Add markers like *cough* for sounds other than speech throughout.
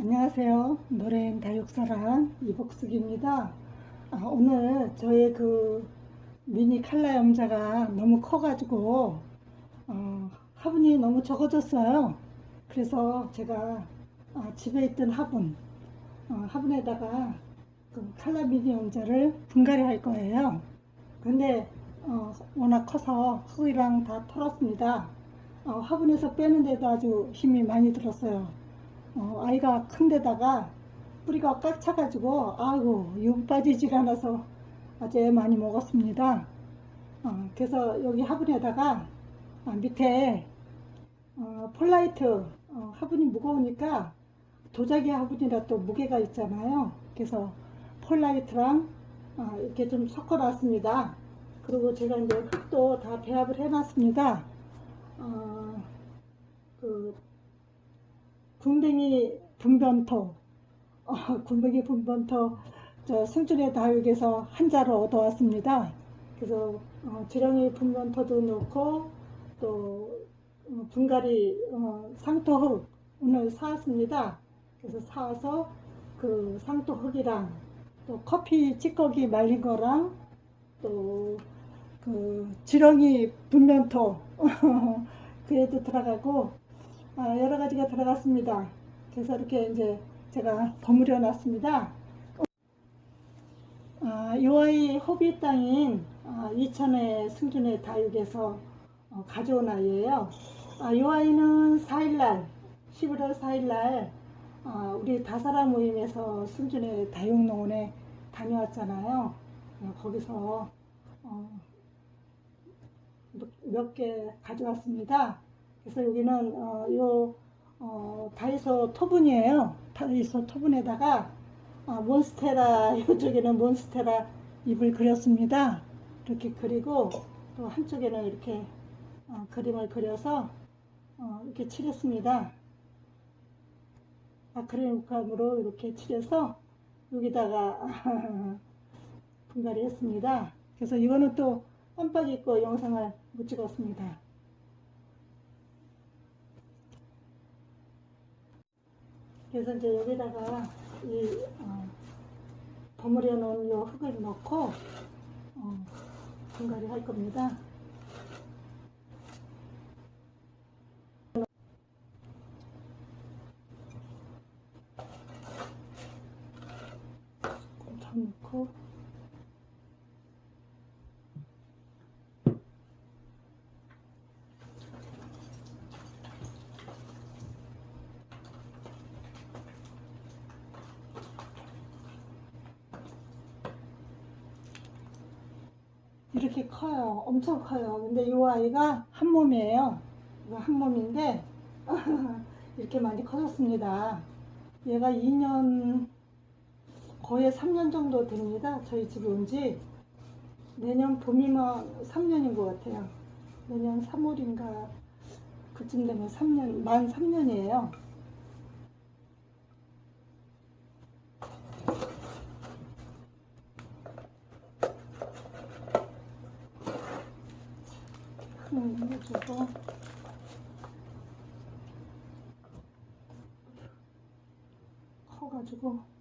안녕하세요. 노래인 다육사랑 이복숙입니다. 아, 오늘 저의 그 미니 칼라 염자가 너무 커가지고 어, 화분이 너무 적어졌어요. 그래서 제가 아, 집에 있던 화분, 어, 화분에다가 그 칼라 미니 염자를 분갈이 할 거예요. 근데 어, 워낙 커서 흙이랑 다 털었습니다. 어, 화분에서 빼는데도 아주 힘이 많이 들었어요. 어, 아이가 큰 데다가 뿌리가 꽉 차가지고 아이고 육 빠지지가 않아서 아주 애 많이 먹었습니다. 어, 그래서 여기 화분에다가 아, 밑에 어, 폴라이트 어, 화분이 무거우니까 도자기 화분이라 또 무게가 있잖아요. 그래서 폴라이트랑 어, 이렇게 좀 섞어 놨습니다. 그리고 제가 이제 흙도 다 배합을 해 놨습니다. 어, 그 군뱅이 분변토, 어, 군뱅이 분변토 저 승준의 다육에서 한 자를 얻어왔습니다. 그래서 어, 지렁이 분변토도 넣고 또 어, 분갈이 어, 상토흙 오늘 사왔습니다. 그래서 사와서 그 상토흙이랑 또 커피 찌꺼기 말린 거랑 또 그 지렁이 분면토 *laughs* 그래도 들어가고 아, 여러 가지가 들어갔습니다. 그래서 이렇게 이제 제가 버무려 놨습니다. 아, 이 아이 호비 땅인 아, 이천의 승준의 다육에서 어, 가져온 아이예요. 아, 이 아이는 4일날 11월 4일날 아, 우리 다사라 모임에서 승준의 다육농원에 다녀왔잖아요. 어, 거기서 어, 몇개 가져왔습니다. 그래서 여기는 어, 요 어, 다이소 토분이에요. 다이소 토분에다가 어, 몬스테라 *laughs* 이쪽에는 몬스테라 잎을 그렸습니다. 이렇게 그리고 또 한쪽에는 이렇게 어, 그림을 그려서 어, 이렇게 칠했습니다. 아크릴감으로 이렇게 칠해서 여기다가 *laughs* 분갈이 했습니다. 그래서 이거는 또 깜빡 잊고 영상을 못 찍었습니다. 그래서 이제 여기다가 이 어, 버무려 놓은 요 흙을 넣고 어, 분갈이 할 겁니다. 더 넣고 이렇게 커요. 엄청 커요. 근데 이 아이가 한 몸이에요. 한 몸인데 *laughs* 이렇게 많이 커졌습니다. 얘가 2년 거의 3년 정도 됩니다. 저희 집에 온 지 내년 봄이면 3년인 것 같아요. 내년 3월인가 그쯤 되면 3년 만 3년이에요. 흙을 넣어주고 커가지고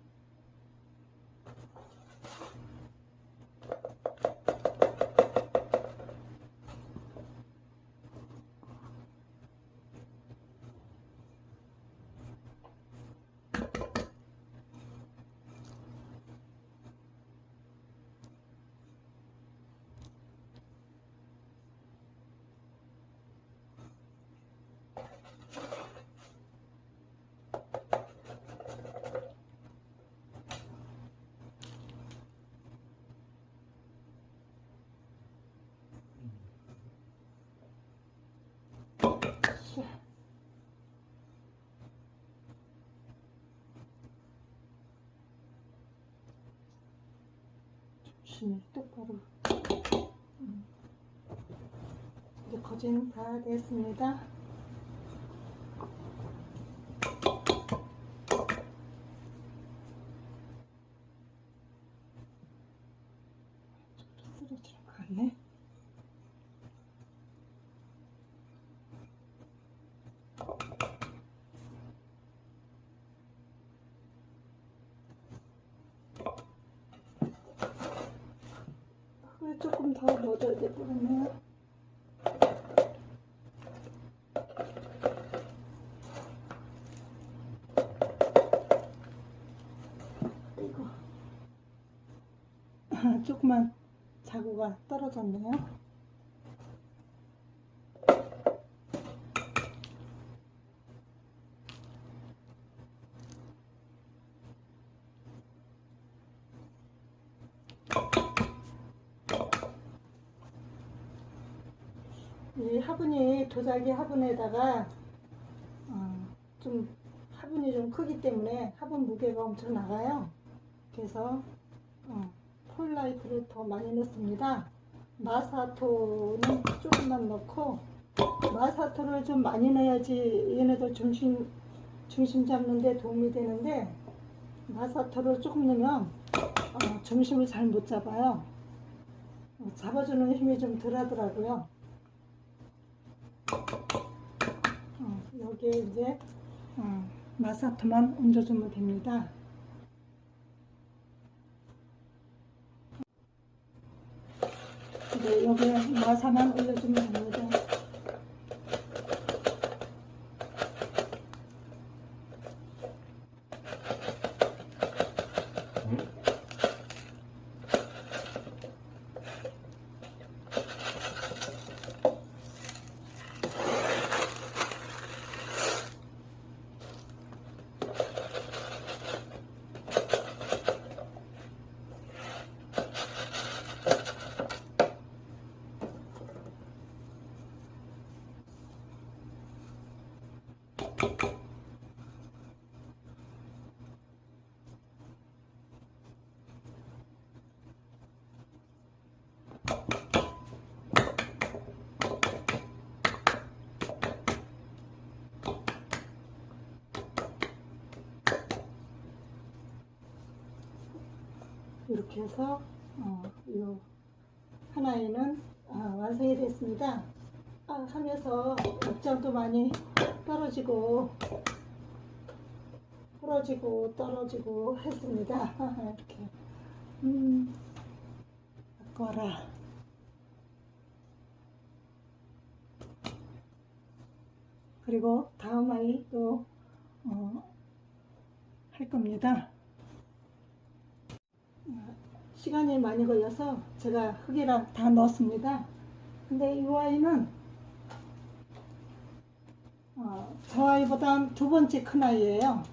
조심히 똑바로 음. 이제 거진 다 됐습니다. 쓰러질 것 같네. 물을 조금 더 넣어줘야 되거든요. 이거 *laughs* 조금만 자구가 떨어졌네요. 이 화분이 도자기 화분에다가 어, 좀 화분이 좀 크기 때문에 화분 무게가 엄청 나가요. 그래서 어, 폴라이트를 더 많이 넣습니다. 마사토는 조금만 넣고 마사토를 좀 많이 넣어야지 얘네들 중심 중심 잡는데 도움이 되는데 마사토를 조금 넣으면 어, 중심을 잘 못 잡아요. 어, 잡아주는 힘이 좀 덜하더라고요. 어, 여기에 이제 어, 마사토만 얹어주면 됩니다. 이제 여기에 마사만 올려주면 됩니다. 이렇게 해서 어, 요 하나에는 아, 완성이 됐습니다. 아, 하면서 입장도 많이 떨어지고 부러지고 떨어지고 했습니다. *laughs* 이렇게 음, 아까라 그리고 다음 아이 또 어, 할 겁니다. 시간이 많이 걸려서 제가 흙이랑 다 넣었습니다. 근데 이 아이는 어, 저 아이보단 두 번째 큰 아이예요.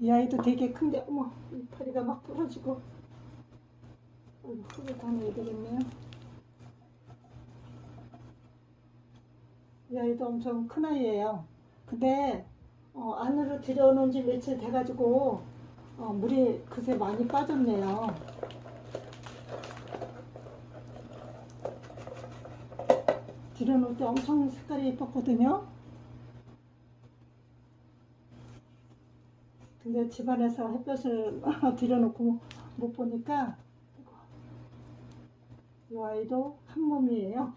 이 아이도 되게 큰데 어머 이 다리가 막 부러지고 흙을 다 넣어야 되겠네요. 이 아이도 엄청 큰 아이예요. 근데 어, 안으로 들여놓은 지 며칠 돼가지고 어, 물이 그새 많이 빠졌네요. 들여놓을 때 엄청 색깔이 예뻤거든요. 근데 집안에서 햇볕을 *laughs* 들여놓고 못 보니까 이 아이도 한 몸이에요.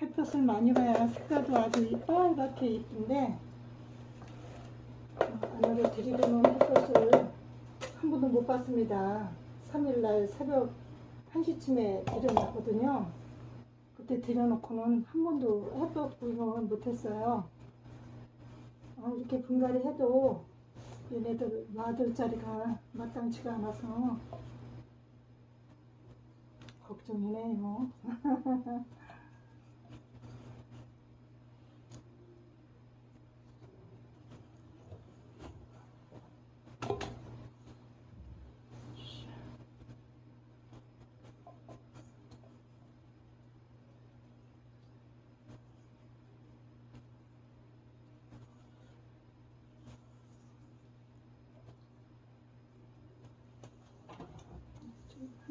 햇볕을 많이 봐야 색깔도 아주 빨갛게 이쁜데 어, 안으로 들이려놓은 햇볕을 한 번도 못 봤습니다. 3일날 새벽 1시쯤에 들여놨거든요. 그때 들여놓고는 한 번도 햇볕 구경을 못했어요. 아, 이렇게 분갈이 해도 얘네들 놔둘 자리가 마땅치가 않아서 걱정이네요. *laughs*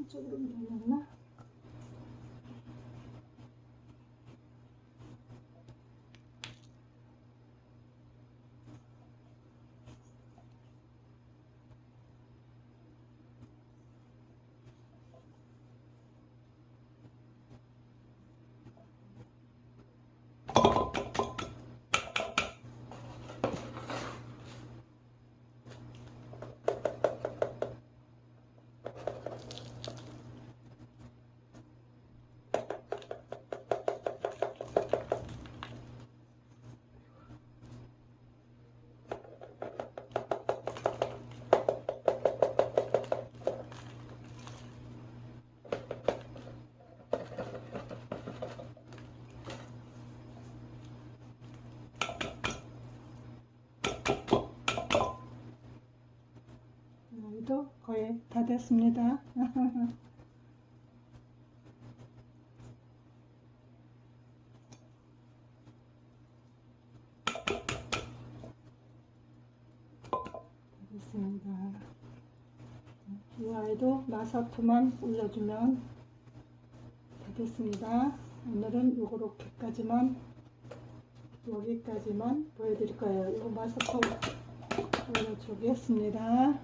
좀 한쪽으로 여기도 거의 다 됐습니다. 됐습니다. 이 아이도 마사토만 올려주면 다 됐습니다. 오늘은 요렇게까지만 여기까지만 보여드릴 거예요. 이거 마사토 올려주겠습니다.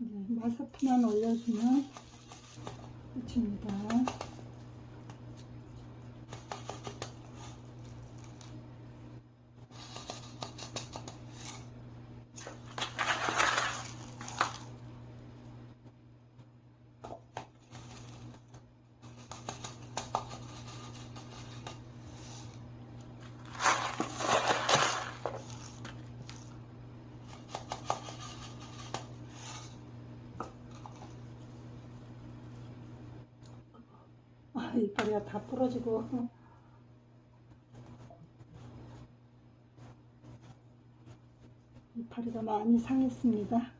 이제 마사토만 올려주면 끝입니다. 아, 이빨이가 다 부러지고. 이파리가 많이 상했습니다.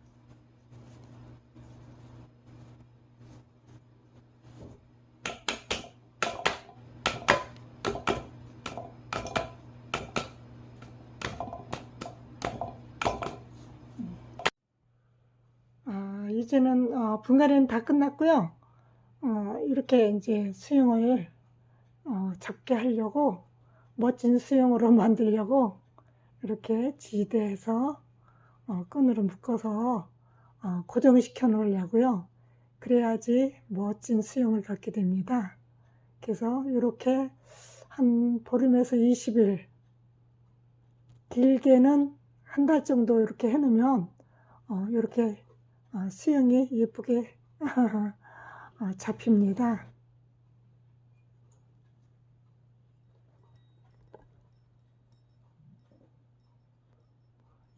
아, 이제는 어, 분갈이는 다 끝났고요. 어, 이렇게 이제 수영을 어, 잡게 하려고 멋진 수영으로 *laughs* 만들려고 이렇게 지대에서 어, 끈으로 묶어서 어, 고정시켜 놓으려고요. 그래야지 멋진 수영을 갖게 됩니다. 그래서 이렇게 한 보름에서 20일 길게는 한 달 정도 이렇게 해놓으면 어, 이렇게 어, 수영이 예쁘게 어, *laughs* 잡힙니다.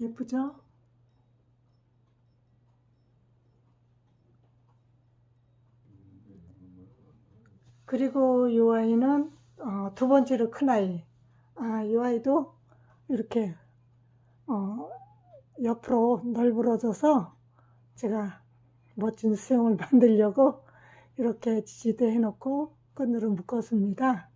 예쁘죠? 그리고 이 아이는 어, 두 번째로 큰 아이. 아, 이 아이도 이렇게 어, 옆으로 널브러져서 제가 멋진 수영을 *laughs* 만들려고 이렇게 지지대 해놓고 끈으로 묶었습니다.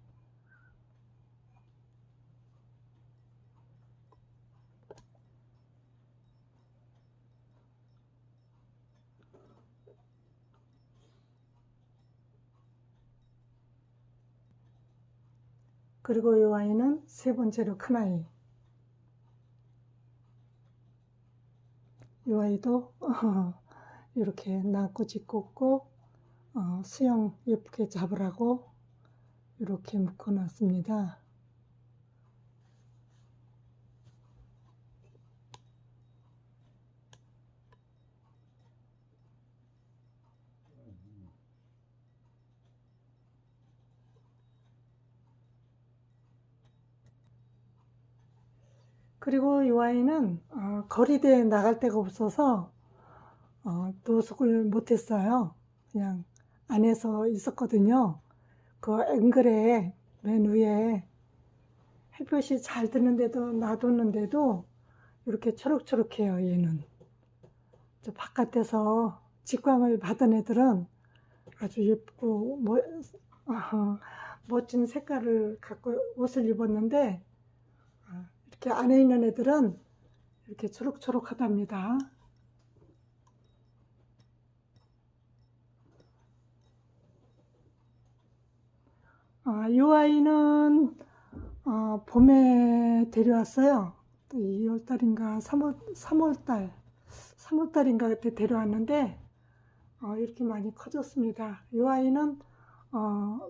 그리고 이 아이는 세 번째로 큰 아이. 이 아이도 *laughs* 이렇게 나꼬지 꽂고 어, 수영 예쁘게 잡으라고 이렇게 묶어 놨습니다. 그리고 이 아이는 어, 거리대에 나갈 데가 없어서 어, 노숙을 못했어요. 그냥 안에서 있었거든요. 그 앵글에 맨 위에 햇볕이 잘 드는데도 놔뒀는데도 이렇게 초록초록해요. 얘는 저 바깥에서 직광을 받은 애들은 아주 예쁘고 뭐, 어, 멋진 색깔을 갖고 옷을 입었는데 어, 이렇게 안에 있는 애들은 이렇게 초록초록하답니다. 아, 이 아이는 어, 봄에 데려왔어요. 2월달인가 3월, 3월달, 3월달인가 그때 데려왔는데 어, 이렇게 많이 커졌습니다. 이 아이는 어,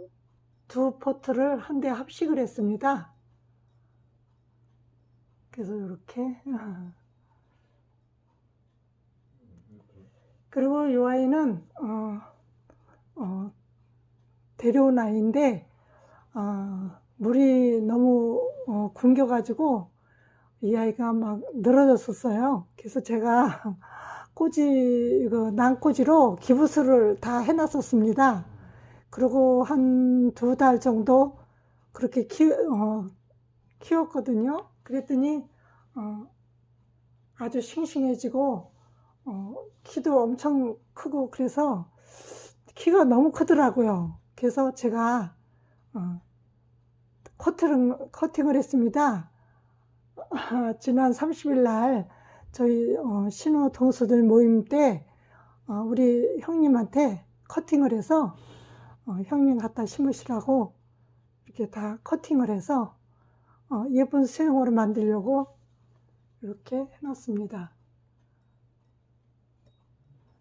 두 포트를 한 대 합식을 했습니다. 그래서 이렇게 *laughs* 그리고 이 아이는 어, 어, 데려온 아이인데 어, 물이 너무 어, 굶겨가지고 이 아이가 막 늘어졌었어요. 그래서 제가 *laughs* 꼬지, 그 난꼬지로 기부스를 다 해놨었습니다. 그리고 한 두 달 정도 그렇게 키, 어, 키웠거든요. 그랬더니, 어, 아주 싱싱해지고, 어, 키도 엄청 크고, 그래서 키가 너무 크더라고요. 그래서 제가, 어, 커팅을, 커팅을 했습니다. 아, 지난 30일 날 저희 어, 신호 동수들 모임 때 어, 우리 형님한테 커팅을 해서 어, 형님 갖다 심으시라고 이렇게 다 커팅을 해서 어, 예쁜 수영으로 만들려고 이렇게 해놨습니다.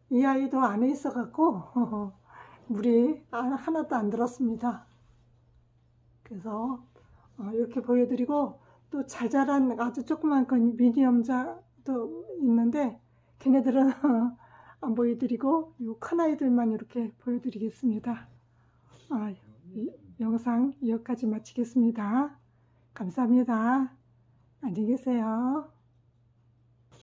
이 아이도 안에 있어갖고 *laughs* 물이 아- 하나도 안 들었습니다. 그래서 어, 이렇게 보여드리고 또 잘 자란 아주 조그만 그 미니 염자도 있는데 걔네들은 *laughs* 안 보여드리고 이 큰 아이들만 이렇게 보여드리겠습니다. 아, 이 영상 여기까지 마치겠습니다. 감사합니다. 안녕히 계세요.